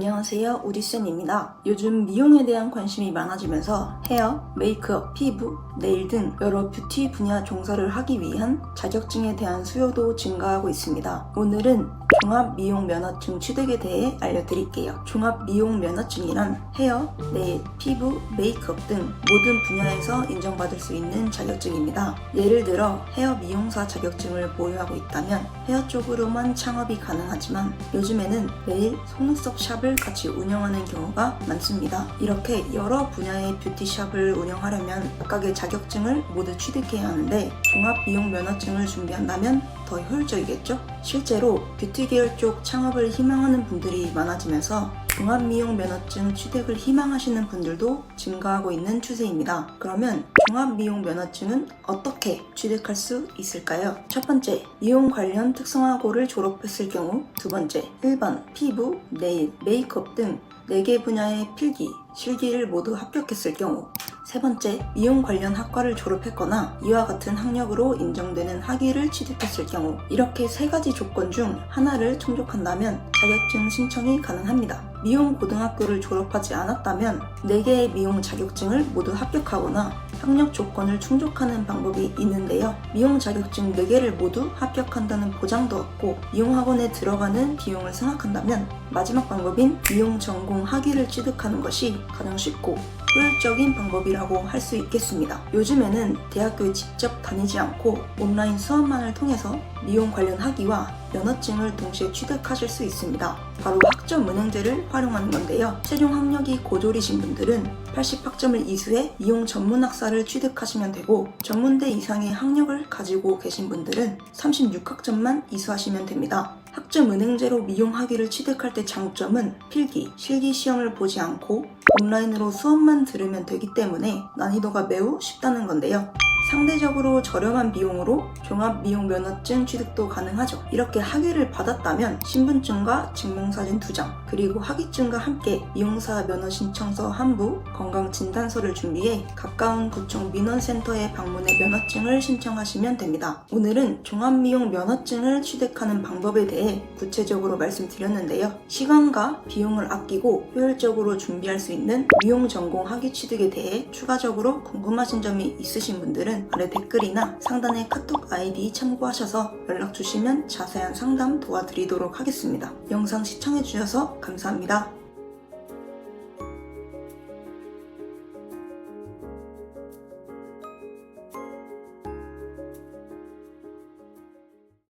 안녕하세요. 우디쌤입니다. 요즘 미용에 대한 관심이 많아지면서 헤어, 메이크업, 피부, 네일 등 여러 뷰티 분야 종사를 하기 위한 자격증에 대한 수요도 증가하고 있습니다. 오늘은 종합 미용 면허증 취득에 대해 알려드릴게요 종합 미용 면허증이란 헤어, 네일, 피부, 메이크업 등 모든 분야에서 인정받을 수 있는 자격증입니다 예를 들어 헤어 미용사 자격증을 보유하고 있다면 헤어 쪽으로만 창업이 가능하지만 요즘에는 매일 속눈썹 샵을 같이 운영하는 경우가 많습니다. 이렇게 여러 분야의 뷰티샵을 운영하려면 각각의 자격증을 모두 취득해야 하는데 종합 미용 면허증을 준비한다면 더 효율적이겠죠? 실제로 뷰티 계열 쪽 창업을 희망하는 분들이 많아지면서 종합 미용 면허증 취득을 희망하시는 분들도 증가하고 있는 추세입니다. 그러면 종합 미용 면허증은 어떻게 취득할 수 있을까요? 첫 번째, 미용 관련 특성화고를 졸업했을 경우, 두 번째, 1번 피부, 네일, 메이크업 등 4개 분야의 필기, 실기를 모두 합격했을 경우, 세 번째, 미용 관련 학과를 졸업했거나 이와 같은 학력으로 인정되는 학위를 취득했을 경우, 이렇게 세 가지 조건 중 하나를 충족한다면 자격증 신청이 가능합니다. 미용 고등학교를 졸업하지 않았다면 4개의 미용 자격증을 모두 합격하거나 학력 조건을 충족하는 방법이 있는데요. 미용 자격증 4개를 모두 합격한다는 보장도 없고 미용학원에 들어가는 비용을 생각한다면 마지막 방법인 미용 전공 학위를 취득하는 것이 가장 쉽고 효율적인 방법이라고 할 수 있겠습니다. 요즘에는 대학교에 직접 다니지 않고 온라인 수업만을 통해서 미용 관련 학위와 면허증을 동시에 취득하실 수 있습니다. 바로 학점 은행제를 활용하는 건데요. 최종 학력이 고졸이신 분들은 80학점을 이수해 미용 전문 학사를 취득하시면 되고 전문대 이상의 학력을 가지고 계신 분들은 36학점만 이수하시면 됩니다. 학점 은행제로 미용 학위를 취득할 때 장점은 필기, 실기 시험을 보지 않고 온라인으로 수업만 들으면 되기 때문에 난이도가 매우 쉽다는 건데요. 상대적으로 저렴한 비용으로 종합 미용 면허증 취득도 가능하죠. 이렇게 학위를 받았다면 신분증과 증명사진 2장, 그리고 학위증과 함께 미용사 면허 신청서 한 부, 건강 진단서를 준비해 가까운 구청 민원센터에 방문해 면허증을 신청하시면 됩니다. 오늘은 종합 미용 면허증을 취득하는 방법에 대해 구체적으로 말씀드렸는데요. 시간과 비용을 아끼고 효율적으로 준비할 수 있는 미용 전공 학위 취득에 대해 추가적으로 궁금하신 점이 있으신 분들은 아래 댓글이나 상단의 카톡 아이디 참고하셔서 연락 주시면 자세한 상담 도와드리도록 하겠습니다. 영상 시청해주셔서 감사합니다.